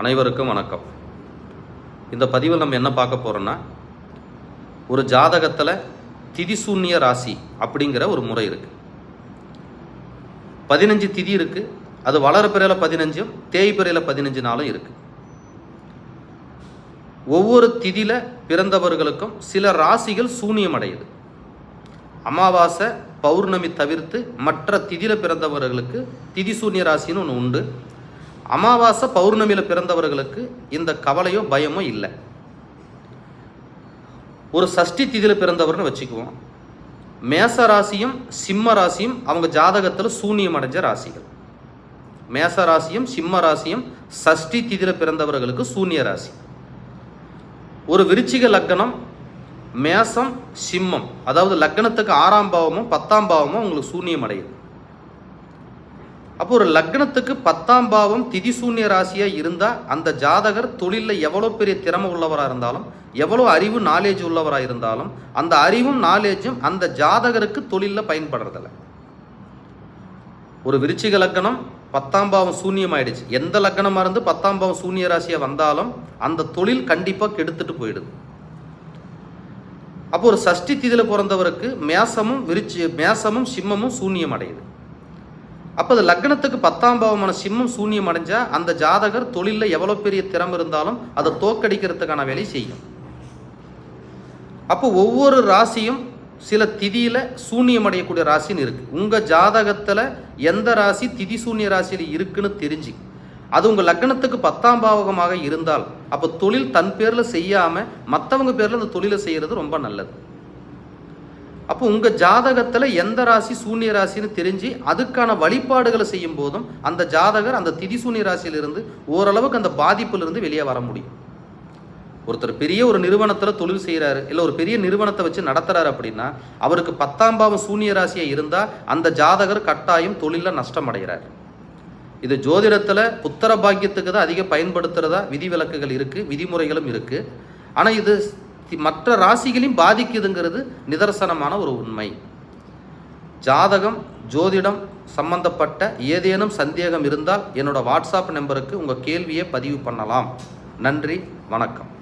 அனைவருக்கும் வணக்கம். இந்த பதிவில் நம்ம என்ன பார்க்க போகிறோன்னா ஒரு ஜாதகத்தில் திதிசூன்ய ராசி அப்படிங்கிற ஒரு முறை இருக்குது பதினஞ்சு திதி இருக்குது அது வளர பிறையில் பதினஞ்சும் தேய் பிறையில் பதினஞ்சு நாளும் இருக்குது ஒவ்வொரு திதியில் பிறந்தவர்களுக்கும் சில ராசிகள் சூனியம் அடையுது. அமாவாசை பௌர்ணமி தவிர்த்து மற்ற திதியில் பிறந்தவர்களுக்கு திதி சூன்ய ராசின்னு ஒன்று உண்டு. அமாவாசை பௌர்ணமியில் பிறந்தவர்களுக்கு இந்த கவலையோ பயமோ இல்லை. ஒரு சஷ்டி திதியில் பிறந்தவர்னு வச்சுக்குவோம். மேச ராசியும் சிம்ம ராசியும் அவங்க ஜாதகத்தில் சூனியம் அடைஞ்ச ராசிகள். மேச ராசியும் சிம்ம ராசியும் சஷ்டி திதியில் பிறந்தவர்களுக்கு சூன்ய ராசி. ஒரு விருச்சிக லக்னம் மேசம் சிம்மம். அதாவது லக்னத்துக்கு ஆறாம் பாவமும் பத்தாம் பாவமும் உங்களுக்கு சூன்யம் அடையுது. அப்போ ஒரு லக்னத்துக்கு பத்தாம் பாவம் திதி சூன்ய ராசியாக இருந்தால் அந்த ஜாதகர் தொழிலில் எவ்வளோ பெரிய திறமை உள்ளவராக இருந்தாலும் எவ்வளோ அறிவு நாலேஜ் உள்ளவராக இருந்தாலும் அந்த அறிவும் நாலேஜும் அந்த ஜாதகருக்கு தொழிலில் பயன்படுறதில்ல. ஒரு விருச்சிக லக்னம் பத்தாம் பாவம் சூன்யம் ஆயிடுச்சு எந்த லக்னமாக இருந்து பத்தாம் பாவம் சூன்ய ராசியாக வந்தாலும் அந்த தொழில் கண்டிப்பாக கெடுத்துட்டு போயிடுது. அப்போ ஒரு சஷ்டி திதியில் பிறந்தவருக்கு மேசமும் விருச்சி மேசமும் சிம்மமும் சூன்யம் அடையுது. அப்போ அது லக்னத்துக்கு பத்தாம் பாவமான சிம்மம் சூன்யம் அடைஞ்சால் அந்த ஜாதகர் தொழிலில் எவ்வளோ பெரிய திறமை இருந்தாலும் அதை தோக்கடிக்கிறதுக்கான வேலையை செய்யும். அப்போ ஒவ்வொரு ராசியும் சில திதியில் சூன்யம் அடையக்கூடிய ராசின்னு இருக்குது உங்கள் ஜாதகத்தில் எந்த ராசி திதி சூன்ய ராசியில் இருக்குன்னு தெரிஞ்சு அது உங்கள் லக்னத்துக்கு பத்தாம் பாவகமாக இருந்தால் அப்போ தொழில் தன் பேரில் செய்யாமல் மற்றவங்க பேரில் அந்த தொழிலை செய்கிறது ரொம்ப நல்லது. அப்போ உங்கள் ஜாதகத்தில் எந்த ராசி சூன்ய ராசின்னு தெரிஞ்சு அதுக்கான வழிபாடுகளை செய்யும் போதும் அந்த ஜாதகர் அந்த திதி சூன்ய ராசியிலிருந்து ஓரளவுக்கு அந்த பாதிப்பிலிருந்து வெளியே வர முடியும். ஒருத்தர் பெரிய ஒரு நிறுவனத்தில் தொழில் செய்கிறாரு இல்லை ஒரு பெரிய நிறுவனத்தை வச்சு நடத்துகிறாரு அப்படின்னா அவருக்கு பத்தாம் பாவம் சூன்ய ராசியாக இருந்தால் அந்த ஜாதகர் கட்டாயம் தொழிலில் நஷ்டம் அடைகிறார் இது ஜோதிடத்தில் புத்திர பாக்கியத்துக்கு தான் அதிக பயன்படுத்துகிறதா விதிவிலக்குகள் இருக்குது விதிமுறைகளும் இருக்குது ஆனால் இது மற்ற ராசிகளையும் பாதிக்குதுங்கிறது நிதர்சனமான ஒரு உண்மை. ஜாதகம் ஜோதிடம் சம்பந்தப்பட்ட ஏதேனும் சந்தேகம் இருந்தால் என்னோட வாட்ஸ்அப் நம்பருக்கு உங்கள் கேள்வியை பதிவு பண்ணலாம். நன்றி வணக்கம்.